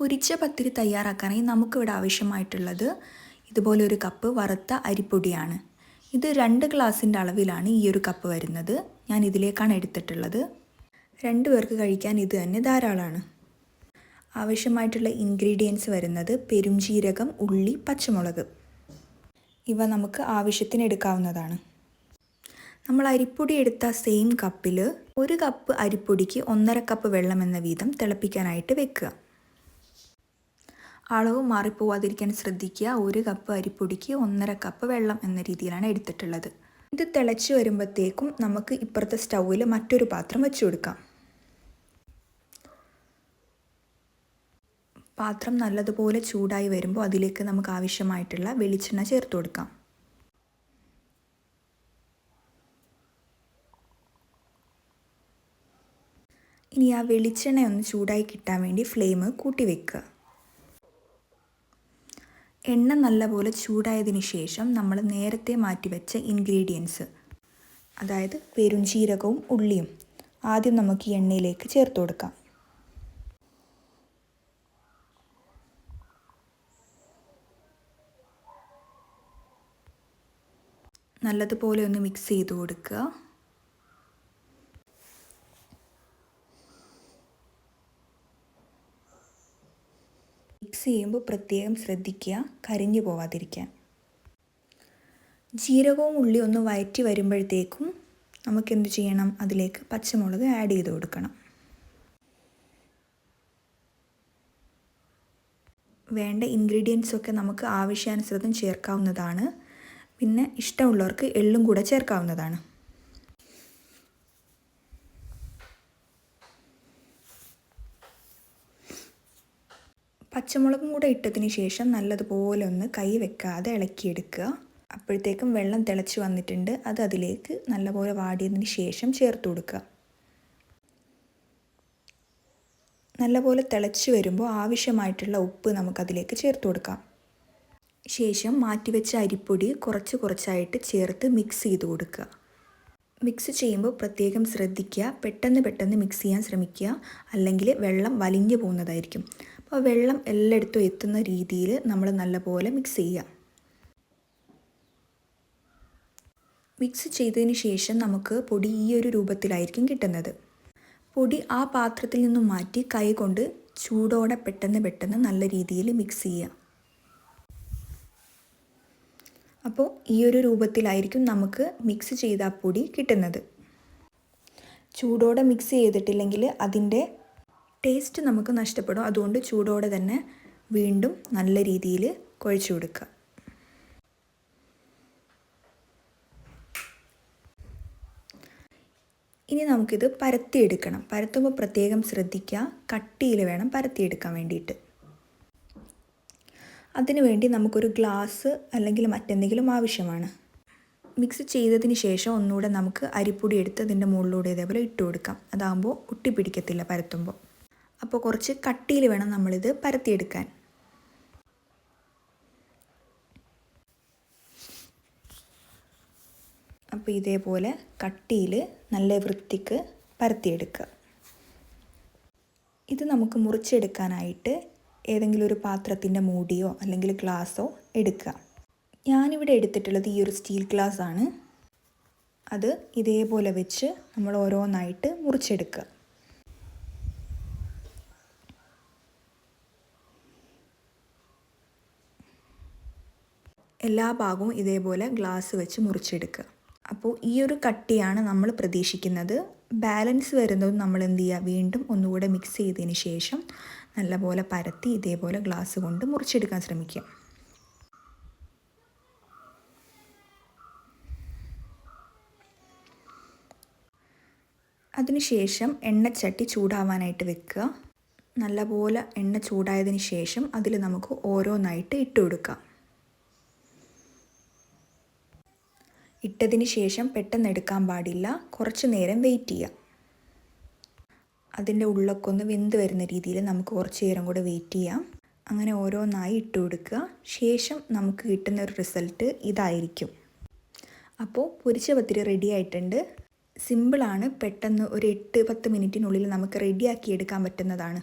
പൊരിച്ച പത്തിരി തയ്യാറാക്കാനായി നമുക്കിവിടെ ആവശ്യമായിട്ടുള്ളത് ഇതുപോലെ ഒരു കപ്പ് വറുത്ത അരിപ്പൊടിയാണ്. ഇത് രണ്ട് ഗ്ലാസിന്റെ അളവിലാണ് ഈ ഒരു കപ്പ് വരുന്നത്. ഞാൻ ഇതിലേക്കാണ് എടുത്തിട്ടുള്ളത്. രണ്ട് പേർക്ക് കഴിക്കാൻ ഇത് തന്നെ ധാരാളമാണ്. ആവശ്യമായിട്ടുള്ള ഇൻഗ്രീഡിയൻസ് വരുന്നത് പെരുംജീരകം ഉള്ളി പച്ചമുളക്. ഇവ നമുക്ക് ആവശ്യത്തിന് എടുക്കാവുന്നതാണ്. നമ്മൾ അരിപ്പൊടി എടുത്ത സെയിം കപ്പിൽ ഒരു കപ്പ് അരിപ്പൊടിക്ക് ഒന്നര കപ്പ് വെള്ളം എന്ന വീതം തിളപ്പിക്കാനായിട്ട് വെക്കുക. അളവ് മാറിപ്പോവാതിരിക്കാൻ ശ്രദ്ധിക്കുക. ഒരു കപ്പ് അരിപ്പൊടിക്ക് ഒന്നര കപ്പ് വെള്ളം എന്ന രീതിയിലാണ് എടുത്തിട്ടുള്ളത്. ഇത് തിളച്ച് വരുമ്പോഴത്തേക്കും നമുക്ക് ഇപ്പുറത്തെ സ്റ്റൗവിൽ മറ്റൊരു പാത്രം വെച്ച് കൊടുക്കാം. പാത്രം നല്ലതുപോലെ ചൂടായി വരുമ്പോൾ അതിലേക്ക് നമുക്ക് ആവശ്യമായിട്ടുള്ള വെളിച്ചെണ്ണ ചേർത്ത് കൊടുക്കാം. ഇനി ആ വെളിച്ചെണ്ണ ഒന്ന് ചൂടായി കിട്ടാൻ വേണ്ടി ഫ്ലെയിം കൂട്ടി വെക്കുക. എണ്ണ നല്ലപോലെ ചൂടായതിനു ശേഷം നമ്മൾ നേരത്തെ മാറ്റി വെച്ച ഇൻഗ്രീഡിയൻസ് അതായത് പെരുംജീരകവും ഉള്ളിയും. ആദ്യം നമുക്ക് ഈ എണ്ണയിലേക്ക് ചേർത്ത് കൊടുക്കാം. നല്ലതുപോലെ ഒന്ന് മിക്സ് ചെയ്ത് കൊടുക്കുക. മിക്സ് ചെയ്യുമ്പോൾ പ്രത്യേകം ശ്രദ്ധിക്കുക കരിഞ്ഞു പോവാതിരിക്കാൻ. ജീരകവും ഉള്ളി ഒന്ന് വയറ്റി വരുമ്പോഴത്തേക്കും നമുക്ക് എന്ത് ചെയ്യണം? അതിലേക്ക് പച്ചമുളക് ആഡ് ചെയ്ത് കൊടുക്കണം. വേണ്ട ഇൻഗ്രീഡിയൻസ് ഒക്കെ നമുക്ക് ആവശ്യാനുസൃതം ചേർക്കാവുന്നതാണ്. പിന്നെ ഇഷ്ടമുള്ളവർക്ക് എള്ളും കൂടെ ചേർക്കാവുന്നതാണ്. പച്ചമുളകും കൂടെ ഇട്ടതിന് ശേഷം നല്ലതുപോലെ ഒന്ന് കൈ വെക്കാതെ ഇളക്കിയെടുക്കുക. അപ്പോഴത്തേക്കും വെള്ളം തിളച്ച് വന്നിട്ടുണ്ട്. അത് അതിലേക്ക് നല്ലപോലെ വാടിയതിന് ശേഷം ചേർത്ത് കൊടുക്കുക. നല്ലപോലെ തിളച്ച് വരുമ്പോൾ ആവശ്യമായിട്ടുള്ള ഉപ്പ് നമുക്കതിലേക്ക് ചേർത്ത് കൊടുക്കാം. ശേഷം മാറ്റിവെച്ച അരിപ്പൊടി കുറച്ച് കുറച്ചായിട്ട് ചേർത്ത് മിക്സ് ചെയ്ത് കൊടുക്കുക. മിക്സ് ചെയ്യുമ്പോൾ പ്രത്യേകം ശ്രദ്ധിക്കുക. പെട്ടെന്ന് പെട്ടെന്ന് മിക്സ് ചെയ്യാൻ ശ്രമിക്കുക. അല്ലെങ്കിൽ വെള്ളം വലിഞ്ഞു പോകുന്നതായിരിക്കും. അപ്പോൾ വെള്ളം എല്ലായിടത്തും എത്തുന്ന രീതിയിൽ നമ്മൾ നല്ലപോലെ മിക്സ് ചെയ്യാം. മിക്സ് ചെയ്തതിന് ശേഷം നമുക്ക് പൊടി ഈ ഒരു രൂപത്തിലായിരിക്കും കിട്ടുന്നത്. പൊടി ആ പാത്രത്തിൽ നിന്നും മാറ്റി കൈ കൊണ്ട് ചൂടോടെ പെട്ടെന്ന് പെട്ടെന്ന് നല്ല രീതിയിൽ മിക്സ് ചെയ്യാം. അപ്പോൾ ഈ ഒരു രൂപത്തിലായിരിക്കും നമുക്ക് മിക്സ് ചെയ്ത പൊടി കിട്ടുന്നത്. ചൂടോടെ മിക്സ് ചെയ്തിട്ടില്ലെങ്കിൽ അതിന്റെ ടേസ്റ്റ് നമുക്ക് നഷ്ടപ്പെടും. അതുകൊണ്ട് ചൂടോടെ തന്നെ വീണ്ടും നല്ല രീതിയിൽ കുഴച്ചു കൊടുക്കുക. ഇനി നമുക്കിത് പരത്തിയെടുക്കണം. പരത്തുമ്പോൾ പ്രത്യേകം ശ്രദ്ധിക്കുക. കട്ടിയിൽ വേണം പരത്തിയെടുക്കാൻ വേണ്ടിയിട്ട്. അതിനുവേണ്ടി നമുക്കൊരു ഗ്ലാസ് അല്ലെങ്കിൽ മറ്റെന്തെങ്കിലും ആവശ്യമാണ്. മിക്സ് ചെയ്തതിന് ശേഷം ഒന്നുകൂടെ നമുക്ക് അരിപ്പൊടി എടുത്ത് അതിന്റെ മുകളിലൂടെ ഇതേപോലെ ഇട്ട് കൊടുക്കാം. അതാകുമ്പോൾ ഒട്ടിപ്പിടിക്കത്തില്ല പരത്തുമ്പോൾ. അപ്പോൾ കുറച്ച് കട്ടിയിൽ വേണം നമ്മളിത് പരത്തിയെടുക്കാൻ. അപ്പോൾ ഇതേപോലെ കട്ടിയിൽ നല്ല വൃത്തിക്ക് പരത്തിയെടുക്കുക. ഇത് നമുക്ക് മുറിച്ചെടുക്കാനായിട്ട് ഏതെങ്കിലും ഒരു പാത്രത്തിന്റെ മൂടിയോ അല്ലെങ്കിൽ ഗ്ലാസോ എടുക്കുക. ഞാനിവിടെ എടുത്തിട്ടുള്ളത് ഈ ഒരു സ്റ്റീൽ ഗ്ലാസ് ആണ് അത് ഇതേപോലെ വെച്ച് നമ്മൾ ഓരോന്നായിട്ട് മുറിച്ചെടുക്കുക. എല്ലാ ഭാഗവും ഇതേപോലെ ഗ്ലാസ് വെച്ച് മുറിച്ചെടുക്കുക. അപ്പോൾ ഈ ഒരു കട്ടിയാണ് നമ്മൾ പ്രതീക്ഷിക്കുന്നത്. ബാലൻസ് വരുന്നത് നമ്മൾ എന്ത് ചെയ്യുക? വീണ്ടും ഒന്നുകൂടെ മിക്സ് ചെയ്തതിന് ശേഷം നല്ലപോലെ പരത്തി ഇതേപോലെ ഗ്ലാസ് കൊണ്ട് മുറിച്ചെടുക്കാൻ ശ്രമിക്കുക. അതിനുശേഷം എണ്ണച്ചട്ടി ചൂടാവാനായിട്ട് വെക്കുക. നല്ലപോലെ എണ്ണ ചൂടായതിന് ശേഷം അതിൽ നമുക്ക് ഓരോന്നായിട്ട് ഇട്ട് കൊടുക്കാം. ഇട്ടതിന് ശേഷം പെട്ടെന്ന് എടുക്കാൻ പാടില്ല. കുറച്ച് നേരം വെയിറ്റ് ചെയ്യുക അതിന്റെ ഉള്ളൊക്കെ ഒന്ന് വെന്ത് വരുന്ന രീതിയിൽ നമുക്ക് കുറച്ച് നേരം കൂടെ വെയിറ്റ് ചെയ്യാം. അങ്ങനെ ഓരോന്നായി ഇട്ട് കൊടുക്കുക. ശേഷം നമുക്ക് കിട്ടുന്ന ഒരു റിസൾട്ട് ഇതായിരിക്കും. അപ്പോൾ പൊരിച്ച പത്തിരി റെഡി ആയിട്ടുണ്ട്. സിമ്പിളാണ് പെട്ടെന്ന് ഒരു എട്ട് പത്ത് മിനിറ്റിനുള്ളിൽ നമുക്ക് റെഡിയാക്കി എടുക്കാൻ പറ്റുന്നതാണ്.